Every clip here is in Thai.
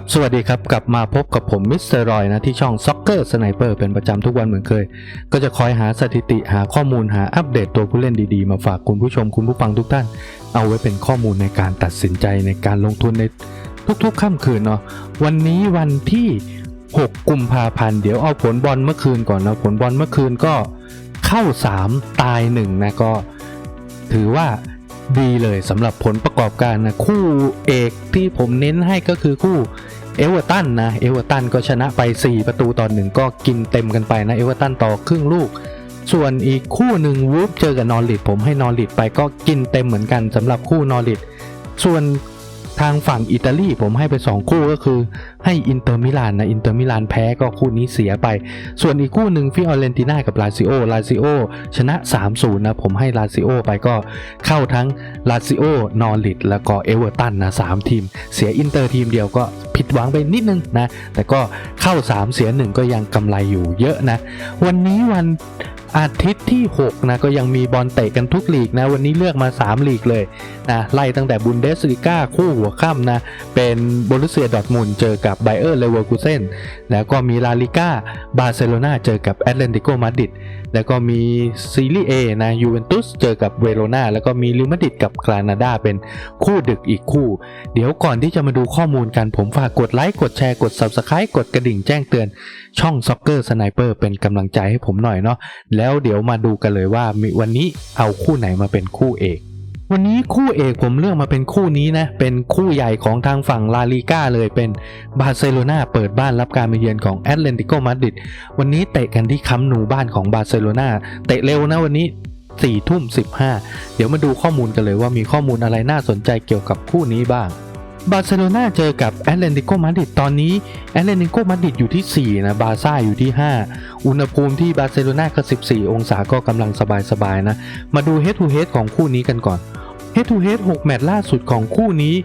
ครับ สวัสดีครับ กลับมาพบกับผมมิสเตอร์รอยนะ ที่ช่อง Soccer Sniper เป็นประจำทุกวันเหมือนเคย ก็จะคอยหาสถิติหาข้อมูลหาอัปเดตตัวผู้เล่นดีๆ มาฝากคุณผู้ชมคุณผู้ฟังทุกท่าน เอาไว้เป็นข้อมูลในการตัดสินใจในการลงทุนในทุกๆค่ำคืนเนาะวันนี้วันที่ 6 กุมภาพันธ์เดี๋ยวเอาผลบอลเมื่อคืนก่อนนะผลบอลเมื่อคืนก็เข้า 3 ตาย1นะก็ ถือว่า ดีเลยสำหรับผลประกอบการนะคู่เอกที่ผมเน้นให้ก็คือคู่เอเวอร์ตันนะเอเวอร์ตันก็ชนะไป 4 ประตูต่อหนึ่งก็กินเต็มกันไปนะเอเวอร์ตันต่อครึ่งลูก ส่วนอีกคู่หนึ่งวูฟเจอกับนอริดผมให้นอริดไปก็กินเต็มเหมือนกันสำหรับคู่นอริดส่วน ทางฝั่งอิตาลีผมให้ไป 2 คู่ก็คือ ให้อินเตอร์มิลานนะอินเตอร์มิลานแพ้ก็คู่นี้เสียไป ส่วนอีกคู่หนึ่งฟิออเรนติน่ากับลาซิโอลาซิโอชนะ 3-0 นะ ผมให้ลาซิโอไปก็เข้าทั้งลาซิโอนอริดแล้วก็เอเวอร์ตันนะ3ทีม เสียอินเตอร์ทีมเดียวก็ผิดหวังไปนิดนึงนะ แต่ก็เข้า 3 เสีย 1 ก็ยังกำไรอยู่เยอะนะ วันนี้วัน อาทิตย์ที่ 6 นะก็ยังมีบอลเตะกันทุกลีกนะ วันนี้เลือกมา 3 ลีกเลยนะไล่ตั้งแต่บุนเดสลิก้าคู่หัวค่ำนะ เป็นบรุเซียดอร์ทมุนเจอกับไบเออร์เลเวอร์คูเซนแล้วก็มีลาลิก้าบาร์เซโลนาเจอกับแอตเลติโกมาดริด แล้วก็มีซีรีส์เอนะยูเวนตุสเจอกับเวโรนาแล้วก็มีลิมาดริดกับกรานาดาเป็นคู่ดึกอีกคู่ เดี๋ยวก่อนที่จะมาดูข้อมูลกันผมฝากกดไลค์กดแชร์กด Subscribe กดกระดิ่งแจ้งเตือนช่องซ็อกเกอร์สไนเปอร์เป็นกำลังใจให้ผมหน่อยเนาะแล้วเดี๋ยวมาดูกันเลยว่ามีวันนี้เอาคู่ไหนมาเป็นคู่เอก วันนี้คู่เอกผมเลือกมาเป็นคู่นี้นะ เป็นคู่ใหญ่ของทางฝั่งลาลีกาเลยเป็นบาร์เซโลนาเปิดบ้านรับการมาเยือนของแอตเลติโกมาดริดวันนี้เตะกันที่คัมนูบ้านของบาร์เซโลนาเตะเร็วนะวันนี้4ทุ่ม15 เดี๋ยวมาดูข้อมูลกันเลยว่ามีข้อมูลอะไรน่าสนใจเกี่ยวกับคู่นี้บ้าง บาร์เซโลนาเจอกับแอตเลติโกมาดริดตอนนี้แอตเลติโกมาดริดอยู่ที่ 4 นะ บาร์ซ่าอยู่ที่ 5 อุณหภูมิที่บาร์เซโลนาก็ 14 องศาก็กำลังสบายๆนะ มาดู head to head ของคู่นี้กันก่อน head to head 6แมตช์ล่าสุดของคู่นี้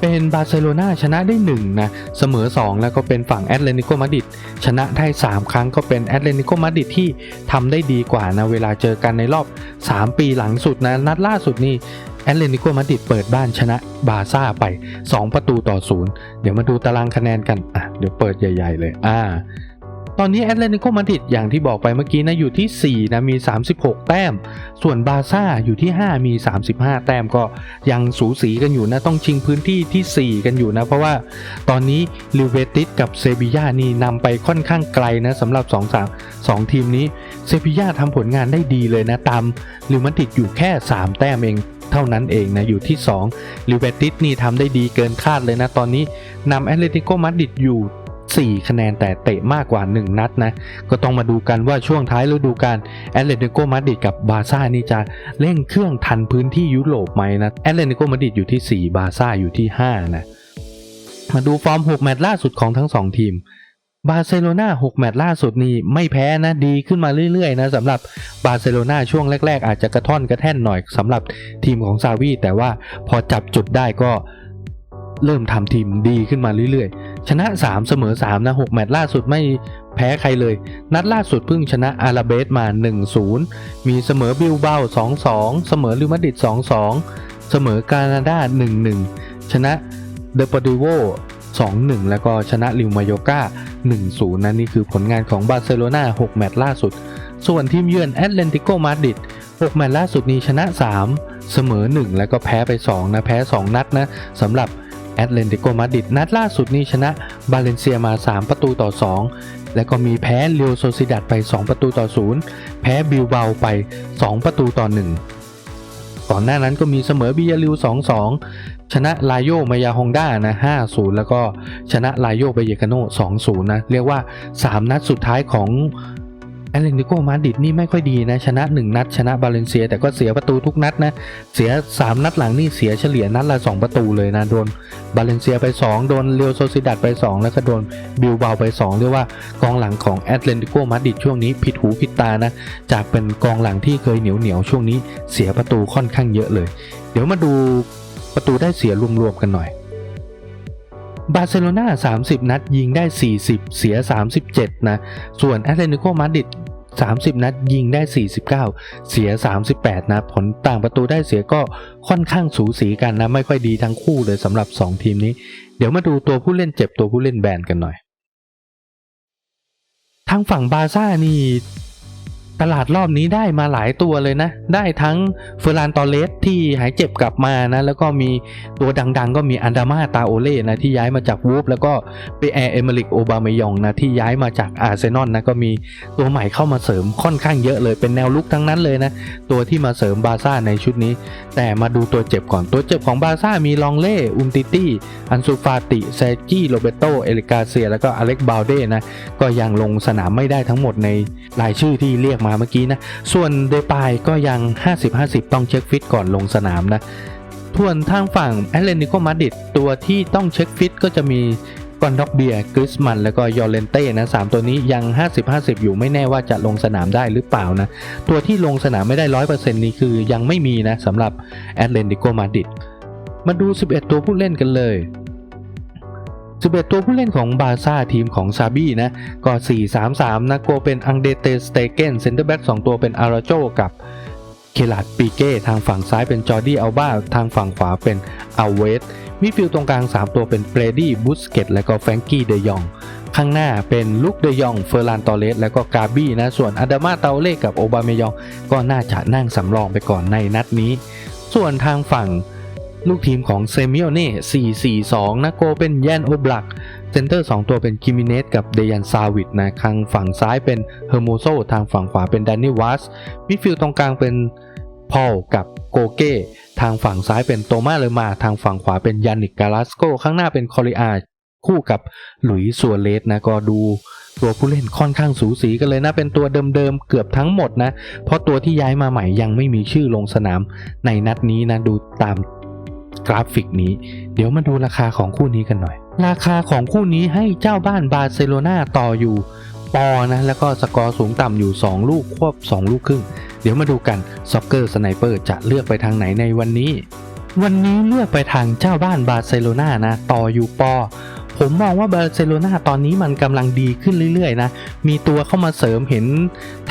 เป็นบาร์เซโลนาชนะได้1นะเสมอ 2 แล้วก็เป็นฝั่งแอตเลติโกมาดริดชนะได้ 3 ครั้งก็เป็นแอตเลติโกมาดริดที่ทำได้ดีกว่านะเวลาเจอกันในรอบ 3 ปีหลังสุดนะนัดล่าสุดนี่ แอตเลติโกมาดริดเปิดบ้านชนะบาซ่าไป 2 ประตูต่อ0เดี๋ยวมาดูตารางคะแนนกันอะเดี๋ยวเปิดใหญ่ ๆ เลยอ่าตอนนี้แอตเลติโกมาดริดอย่างที่บอกไปเมื่อกี้นะอยู่ที่ 4 นะมี 36 แต้ม ส่วนบาซ่าอยู่ที่ 5 มี 35 แต้มก็ยังสูสีกันอยู่นะ ต้องชิงพื้นที่ที่ 4 กันอยู่นะ เพราะว่าตอนนี้ลิเวติสกับเซบีย่านี่นำไปค่อนข้างไกลนะสำหรับ 2 3 2 ทีมนี้ เซบีย่าทำผลงานได้ดีเลยนะ ตามลิมาดริดอยู่แค่ 3 แต้มเอง เท่านั้นเองนะอยู่ที่2ลิเวติสนี่ทำได้ดีเกินคาดเลยนะ ตอนนี้นำแอตเลติโกมาดริดอยู่4 คะแนนแต่เตะมากกว่า 1 นัดนะ ก็ต้องมาดูกันว่าช่วงท้ายฤดูกาลแอตเลติโกมาดริดกับบาร์ซ่านี่จะเร่งเครื่องทันพื้นที่ยุโรปไหมนะแอตเลติโกมาดริดอยู่ที่ 4 บาร์ซ่าอยู่ที่ 5 นะ มาดูฟอร์ม 6 แมตช์ล่าสุดของทั้ง 2 ทีม บาร์เซโลนา6แมตช์ล่าสุดนี่ไม่แพ้นะดีขึ้นมาเรื่อยๆนะสำหรับบาร์เซโลนาช่วงแรก ๆ อาจจะกระท่อนกระแท่นหน่อยสำหรับทีมของซาวีแต่ว่าพอจับจุดได้ก็เริ่มทำทีมดีขึ้นมาเรื่อยๆ ชนะ 3 เสมอ 3 นะ 6 แมตช์ล่าสุดไม่แพ้ใครเลย นัดล่าสุดเพิ่งชนะอาราเบสมา 1-0 มีเสมอบิลเบา2-2 เสมอลิมาดิด 2-2 เสมอกานาดา 1-1 ชนะเดปอดิโว 2-1 แล้วก็ชนะลิวมาโยกา1-0นะนี่คือผลงานของบาร์เซโลนา6 แมตช์ล่าสุด ส่วนทีมเยือนแอตเลติโกมาดริด6 แมตช์ล่าสุดนี้ชนะ 3 เสมอ 1 แล้วก็แพ้ไป 2 นะ แพ้ 2 นัดนะสำหรับแอตเลติโกมาดริดนัดล่าสุดนี้ชนะบาเลนเซียมา 3 ประตูต่อ 2 แล้วก็มีแพ้เรียวโซซิดัดไป 2 ประตูต่อ 0 แพ้บิลเบาไป 2 ประตูต่อ 1 ก่อนหน้านั้นก็มีเสมอบิยาลิว 2-2 ชนะลายโยมายาฮองด้านะ5-0แล้วก็ชนะลายโยเบเยกาโน่2-0นะ เรียกว่า 3 นัดสุดท้ายของแอตเลติโกมาดิดนี่ไม่ค่อยดีนะ ชนะ 1 นัด ชนะบาเลนเซีย แต่ก็เสียประตูทุกนัดนะ เสีย 3 นัดหลังนี่เสียเฉลี่ยนัดละ 2 ประตูเลยนะ โดนบาเลนเซียไป 2 โดนเรียวโซซิดัดไป 2 แล้วก็โดนบิลเบาไป 2 เรียกว่ากองหลังของแอตเลติโกมาดิดช่วงนี้ผิดหูผิดตานะ จากเป็นกองหลังที่เคยเหนียวเหนียวช่วงนี้เสียประตูค่อนข้างเยอะเลย เดี๋ยวมาดู ประตูได้เสียรวมๆกันหน่อย บาร์เซโลนา30 นัดยิงได้ 40 เสีย 37 นะ ส่วนแอตเลติโกมาดริด30 นัดยิงได้ 49 เสีย 38 นะ ผลต่างประตูได้เสียก็ค่อนข้างสูสีกันนะ ไม่ค่อยดีทั้งคู่เลยสำหรับ 2 ทีมนี้ เดี๋ยวมาดูตัวผู้เล่นเจ็บตัวผู้เล่นแบนกันหน่อย ทางฝั่งบาร์ซ่านี่ ตลาดรอบนี้ได้มาหลายตัวเลยนะ ได้ทั้งเฟอร์รานตอเลสที่หายเจ็บกลับมานะ แล้วก็มีตัวดังๆ ก็มีอันดามาตาโอเล่นะที่ย้ายมาจากวูฟแล้วก็เปแอร์เอเมริกโอบามายองนะที่ย้ายมาจากอาร์เซนอลนะก็มีตัวใหม่เข้ามาเสริมค่อนข้างเยอะเลยเป็นแนวลุกทั้งนั้นเลยนะ ตัวที่มาเสริมบาซ่าในชุดนี้ แต่มาดูตัวเจ็บก่อนตัวเจ็บของบาซ่ามีลองเล่อุมติตี้อันซูฟาติเซกี้โรเบโตเอลิกาเซียแล้วก็อเล็กบาลเด้นะก็ยังลงสนามไม่ได้ทั้งหมดในรายชื่อที่เรียกมาเมื่อกี้นะ ส่วนเดปายก็ยัง 50-50 ต้องเช็คฟิตก่อนลงสนามนะส่วนทางฝั่งแอตเลติโกมาดริดตัวที่ต้องเช็คฟิตก็จะมีกอนด็อกเบียกริสมัน แล้วก็ยอเลนเต้นะสามตัวนี้ยัง 50-50 อยู่ไม่แน่ว่าจะลงสนามได้หรือเปล่านะ ตัวที่ลงสนามไม่ได้ 100%นี้คือยังไม่มีนะสำหรับแอตเลติโกมาดริดมาดู 11 ตัวผู้เล่นกันเลย 11 ตัวผู้เล่นของบาซ่าทีมของซาบี้นะ ก็ 4-3-3 นะโกเป็นอังเดเตสเตเกนเซนเตอร์แบ็ก2ตัวเป็นอาราโจกับเคลาดปีเก้ทางฝั่งซ้ายเป็นจอร์ดี้อัลบาทางฝั่งขวาเป็นอเวสมิดฟิลด์ตรงกลาง 3 ตัวเป็นเบรดี้บุสเกตและก็แฟรงกี้เดยอง ข้างหน้าเป็นลุคเดยองเฟอร์ลานตอเลสและก็กาบี้นะ ส่วนอาดามาเตาเล่กับโอบามายอง ก็น่าจะนั่งสำรองไปก่อนในนัดนี้ ส่วนทางฝั่ง ลูกทีมของเซมิโอเน่442นะโกเป็นแยนโอบลักเซนเตอร์ 2 ตัวเป็นคิมิเนสกับเดยันซาวิดนะทางฝั่งซ้ายเป็นเฮอร์โมโซทางฝั่งขวาเป็นแดนนี่วัสมิดฟิลด์ตรงกลางเป็นพอลกับโกเก้ทางฝั่งซ้ายเป็นโตมาเลมา ทางฝั่งขวาเป็นยานิกกาลาสโก ข้างหน้าเป็นคอริอาคู่กับหลุยส์ัวเลสนะก็ดูตัวผู้เล่นค่อนข้างสูสีกันเลยนะ เป็นตัวเดิมๆเกือบทั้งหมดนะ เพราะตัวที่ย้ายมาใหม่ยังไม่มีชื่อลงสนามในนัดนี้นะ ดูตาม กราฟิกนี้ เดี๋ยวมาดูราคาของคู่นี้กันหน่อย ราคาของคู่นี้ให้เจ้าบ้านบาร์เซโลนาต่ออยู่ปอนะแล้วก็สกอร์สูงต่ำอยู่ 2 ลูกควบ 2 ลูกครึ่ง เดี๋ยวมาดูกันซ็อกเกอร์สไนเปอร์จะเลือกไปทางไหนในวันนี้ วันนี้เลือกไปทางเจ้าบ้านบาร์เซโลนานะต่ออยู่ปอผมมองว่าบาร์เซโลนาตอนนี้มันกำลังดีขึ้นเรื่อยๆนะ มีตัวเข้ามาเสริมเห็น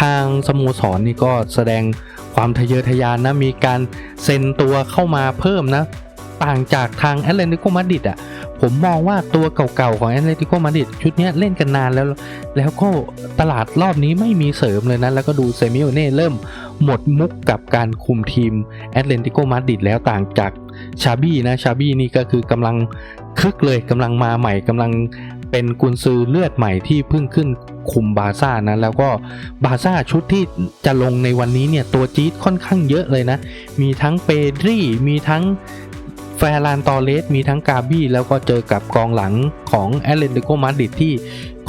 ทางสโมสรนี่ก็แสดงความทะเยอทะยานนะ มีการเซ็นตัวเข้ามาเพิ่มนะ ต่างจากทางแอตเลติโกมาดริดอะผมมองว่าตัวเก่าๆของแอตเลติโกมาดริดชุดนี้เล่นกันนานแล้ว แล้วก็ตลาดรอบนี้ไม่มีเสริมเลยนะ แล้วก็ดูเซมิโอเน่เริ่มหมดมุกกับการคุมทีมแอตเลติโกมาดริดแล้วต่างจากชาบี้นะชาบี้นี่ก็คือกำลังคึกเลยกำลังมาใหม่กำลังเป็นกุนซือเลือดใหม่ที่เพิ่งขึ้นคุมบาซ่านะแล้วก็บาซ่าชุดที่จะลงในวันนี้เนี่ยตัวจี๊ดค่อนข้างเยอะเลยนะ มีทั้งเปดรีมีทั้ง แฟร์ลานตอเลสมีทั้งกาบี้แล้วก็เจอกับกองหลังของแอตเลติโกมาดริดที่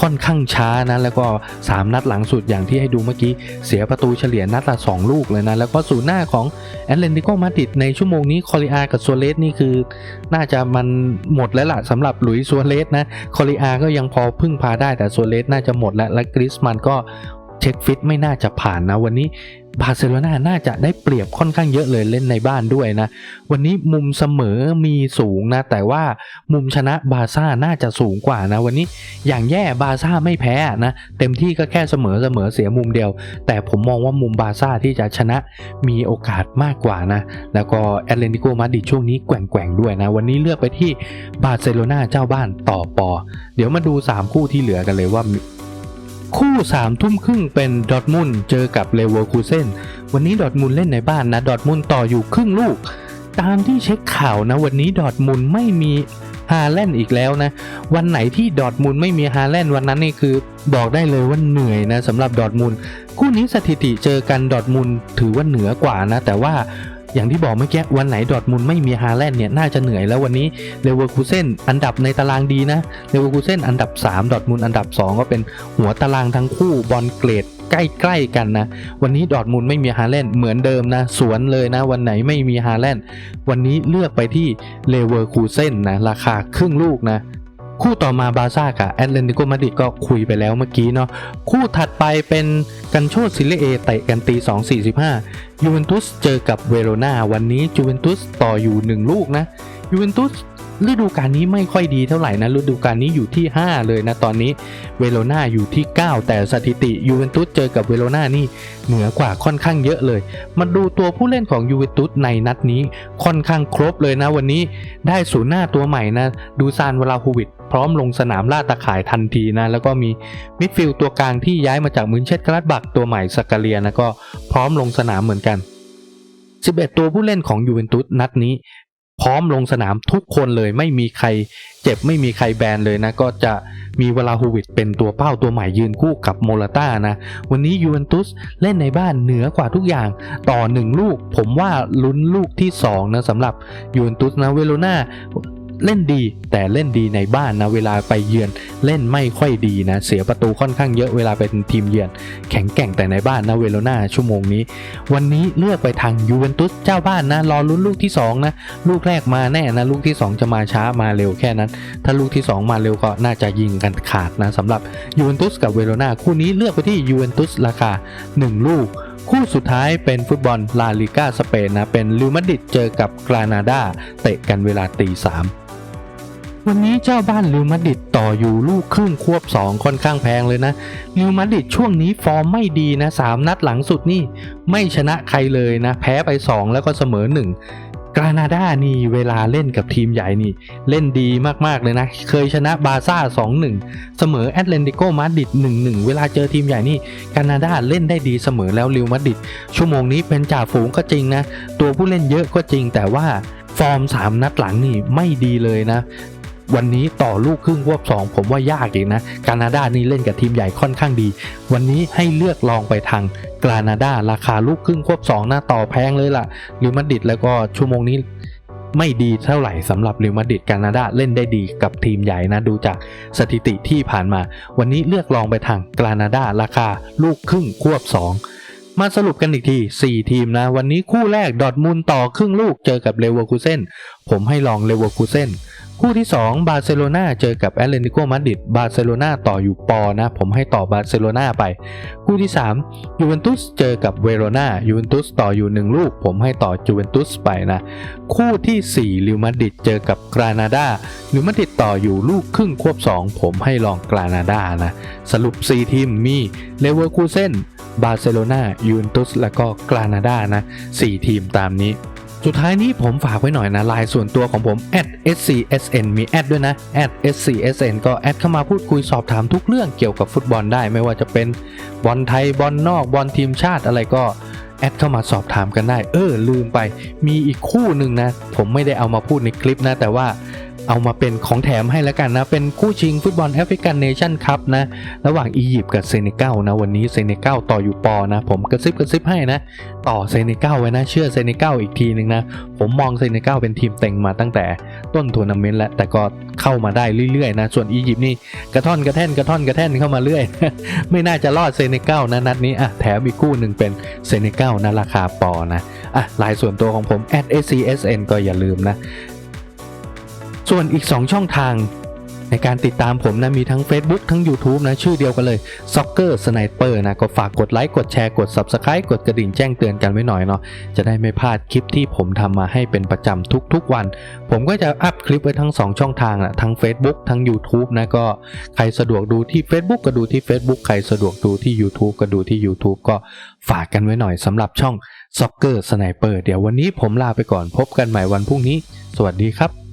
ค่อนข้างช้านะ แล้วก็ 3 นัดหลังสุดอย่างที่ให้ดูเมื่อกี้ เสียประตูเฉลี่ยนัดละ 2 ลูกเลยนะ แล้วก็ศูนย์หน้าของแอตเลติโกมาดริดในชั่วโมงนี้คอริอากับซัวเลสนี่คือ น่าจะมันหมดแล้วล่ะสำหรับหลุยส์ซัวเลสนะคอริอาก็ยังพอพึ่งพาได้แต่ซัวเลสน่าจะหมดแล้วและกริสมันก็เช็คฟิตไม่น่าจะผ่านนะวันนี้บาร์เซโลนาน่าจะได้เปรียบค่อนข้างเยอะเลยเล่นในบ้านด้วยนะ วันนี้มุมเสมอมีสูงนะ แต่ว่ามุมชนะบาร์ซ่าน่าจะสูงกว่านะ วันนี้อย่างแย่บาร์ซ่าไม่แพ้นะเต็มที่ก็แค่เสมอเสมอเสียมุมเดียว แต่ผมมองว่ามุมบาร์ซ่าที่จะชนะมีโอกาสมากกว่านะ แล้วก็แอตเลติโกมาดริดช่วงนี้แกว่งๆด้วยนะ วันนี้เลือกไปที่บาร์เซโลนาเจ้าบ้านต่อปอ เดี๋ยวมาดู 3 คู่ที่เหลือกันเลยว่า คู่3ามทุ่มครึ่งเป็นดอทมุนเจอกับเลเวอร์คูเซนวันนี้ดอทมุนเล่นในบ้านนะดอทมุนต่ออยู่ครึ่งลูก ตามที่เช็คข่าวนะ วันนี้ดอทมุนไม่มีฮาแลนด์อีกแล้วนะ วันไหนที่ดอทมุนไม่มีฮาแลนด์วันนั้นนี่คือบอกได้เลยว่าเหนื่อยนะสำหรับดอทมุนคู่นี้สถิติเจอกันดอทมุนถือว่าเหนือกว่านะ แต่ว่า อย่างที่บอกเมื่อกี้วันไหนดอทมุนไม่มีฮาแลนด์เนี่ยน่าจะเหนื่อยแล้ววันนี้เลเวอร์คูเซนอันดับในตารางดีนะเลเวอร์คูเซนอันดับ 3 ดอทมุนอันดับ 2 ก็เป็นหัวตารางทั้งคู่บอลเกรดใกล้ๆกันนะ วันนี้ดอทมุนไม่มีฮาแลนด์เหมือนเดิมนะสวนเลยนะ วันไหนไม่มีฮาแลนด์วันนี้เลือกไปที่เลเวอร์คูเซนนะราคาครึ่งลูกนะ คู่ต่อมาบาซ่ากับแอตเลติโกมาดริดก็คุยไปแล้วเมื่อกี้เนาะคู่ถัดไปเป็นกันโชดซิเลเอเตะกันตี 2.45ยูเวนตุสเจอกับเวโรนาวันนี้จูเวนตุสต่ออยู่ 1 ลูกนะยูเวนตุสฤดูกาลนี้ไม่ค่อยดีเท่าไหร่นะฤดูกาลนี้อยู่ที่ 5 เลยนะตอนนี้เวโรนาอยู่ที่ 9 แต่สถิติยูเวนตุสเจอกับเวโรนานี่เหนือกว่าค่อนข้างเยอะเลย มาดูตัวผู้เล่นของยูเวนตุสในนัดนี้ค่อนข้างครบเลยนะวันนี้ได้ศูนย์หน้าตัวใหม่นะดูซานวลาฮูวิต พร้อมลงสนามล่าตาข่ายทันทีนะ แล้วก็มีมิดฟิลด์ตัวกลางที่ย้ายมาจากมืนเชสกรัดบักตัวใหม่สกาเลียนะก็พร้อมลงสนามเหมือนกัน 11 ตัวผู้เล่นของยูเวนตุสนัดนี้ พร้อมลงสนามทุกคนเลยไม่มีใครเจ็บไม่มีใครแบนเลยนะ ก็จะมีเวลาฮูวิตเป็นตัวเป้าตัวใหม่ยืนคู่กับโมลาต้านะ วันนี้ยูเวนตุสเล่นในบ้านเหนือกว่าทุกอย่าง ต่อหนึ่งลูก ผมว่าลุ้นลูกที่ 2 นะสำหรับยูเวนตุสนะเวโรนา เล่นดีแต่เล่นดีในบ้านนะเวลาไปเยือนเล่นไม่ค่อยดีนะเสียประตูค่อนข้างเยอะเวลาเป็นทีมเยือน แข็งแกร่งแต่ในบ้านนะเวโรนาชั่วโมงนี้ วันนี้เลือกไปทางยูเวนตุสเจ้าบ้านนะรอลุ้นลูกที่2นะลูกแรกมาแน่นะลูกที่ 2 จะมาช้ามาเร็วแค่นั้น ถ้าลูกที่ 2 มาเร็วก็น่าจะยิงกันขาดนะสำหรับยูเวนตุสกับเวโรนาคู่นี้เลือกไปที่ยูเวนตุสราคา 1 ลูกคู่สุดท้ายเป็นฟุตบอลลาลิก้าสเปนนะ เป็นลิวมาดริดเจอกับกรานาดาเตะกันเวลาตีสาม วันนี้เจ้าบ้านลิวมาดิดต่ออยู่ลูกครึ่งควบ 2 ค่อนข้างแพงเลยนะลิวมาดิดช่วงนี้ฟอร์มไม่ดีนะสามนัดหลังสุดนี่ไม่ชนะใครเลยนะ แพ้ไป 2 แล้วก็เสมอ 1 กรานาดานี่เวลาเล่นกับทีมใหญ่นี่ เล่นดีมากๆเลยนะ เคยชนะบาซ่า 2-1 เสมอแอตเลนติโกมาดิด1-1 เวลาเจอทีมใหญ่นี่กรานาดาเล่นได้ดีเสมอแล้วลิวมาดิดชั่วโมงนี้เป็นจ่าฝูงก็จริงนะ ตัวผู้เล่นเยอะก็จริงแต่ว่าฟอร์ม 3 นัดหลังนี่ไม่ดีเลยนะ วันนี้ต่อลูกครึ่งควบ 2 ผมว่ายากอีกนะกานาดานี่เล่นกับทีมใหญ่ค่อนข้างดี วันนี้ให้เลือกลองไปทางกานาดาราคาลูกครึ่งควบ 2 หน้าต่อแพงเลยล่ะลิวมาดิดแล้วก็ชั่วโมงนี้ไม่ดีเท่าไหร่สำหรับลิวมาดริดกานาดาเล่นได้ดีกับทีมใหญ่นะดูจากสถิติที่ผ่านมา วันนี้เลือกลองไปทางกานาดาราคาลูกครึ่งควบ 2 มาสรุปกันอีกที 4 ทีมนะ วันนี้คู่แรกดอทมุนด์ต่อครึ่งลูกเจอกับเลเวอร์คูเซนผมให้ลองเลเวอร์คูเซน คู่ที่ 2 บาร์เซโลนาเจอกับแอตเลติโกมาดริดบาร์เซโลนาต่ออยู่ปอนะ ผมให้ต่อบาร์เซโลนาไป คู่ที่3ยูเวนตุสเจอกับเวโรนายูเวนตุสต่ออยู่ 1 ลูก ผมให้ต่อยูเวนตุสไปนะ คู่ที่4ลิวมาดริดเจอกับกรานาดาลิวมาดริดต่ออยู่ลูกครึ่งควบ 2 ผมให้ลองกรานาดานะสรุป 4 ทีมมีเลเวอร์คูเซนบาร์เซโลนายูเวนตุสแล้วก็กรานาดานะ4ทีมตามนี้ สุดท้ายนี้ผมฝากไว้หน่อยนะไลน์ส่วนตัวของผม @scsn มีแอดด้วยนะ @scsn ก็แอดเข้ามาพูดคุยสอบถามทุกเรื่องเกี่ยวกับฟุตบอลได้ไม่ว่าจะเป็นบอลไทยบอลนอกบอลทีมชาติอะไรก็แอดเข้ามาสอบถามกันได้ เออลืมไป มีอีกคู่หนึ่งนะ ผมไม่ได้เอามาพูดในคลิปนะ แต่ว่า เอามาเป็นของแถมให้แล้วกันนะ เป็นคู่ชิงฟุตบอลแอฟริกันเนชั่นคัพนะ ระหว่างอียิปต์กับเซเนกัลนะ วันนี้เซเนกัลต่ออยู่ปอนะ ผมกระซิบกระซิบให้นะ ต่อเซเนกัลไว้นะ เชื่อเซเนกัลอีกทีหนึ่งนะ ผมมองเซเนกัลเป็นทีมเต็งมาตั้งแต่ต้นทัวร์นาเมนต์แล้วแต่ก็เข้ามาได้เรื่อยๆนะ ส่วนอียิปต์นี่กระท่อนกระแท่นกระท่อนกระแท่นเข้ามาเรื่อย ไม่น่าจะรอดเซเนกัลนะนัดนี้อะแถมอีกคู่หนึ่งเป็นเซเนกัลนะราคาปอนะอะลายส่วนตัวของผม @scsn ก็อย่าลืมนะ ส่วนอีก 2 ช่องทาง ในการติดตามผมนะมีทั้ง Facebook ทั้ง YouTube นะ ชื่อเดียวกันเลย Soccer Sniper นะ ก็ฝากกดไลค์ กดแชร์ กด Subscribe กดกระดิ่งแจ้งเตือนกันไว้หน่อยเนาะจะได้ไม่พลาดคลิปที่ผมทำมาให้เป็นประจำทุกๆวัน ผมก็จะอัพคลิปไว้ทั้ง 2 ช่องทางนะทั้ง Facebook ทั้ง YouTube นะก็ใครสะดวกดูที่ Facebook ก็ดูที่ Facebook ใครสะดวกดูที่ YouTube ก็ดูที่ YouTube ก็ฝากกันไว้หน่อยสำหรับช่อง Soccer Sniper เดี๋ยววันนี้ผมลาไปก่อนพบกันใหม่วันพรุ่งนี้ สวัสดีครับ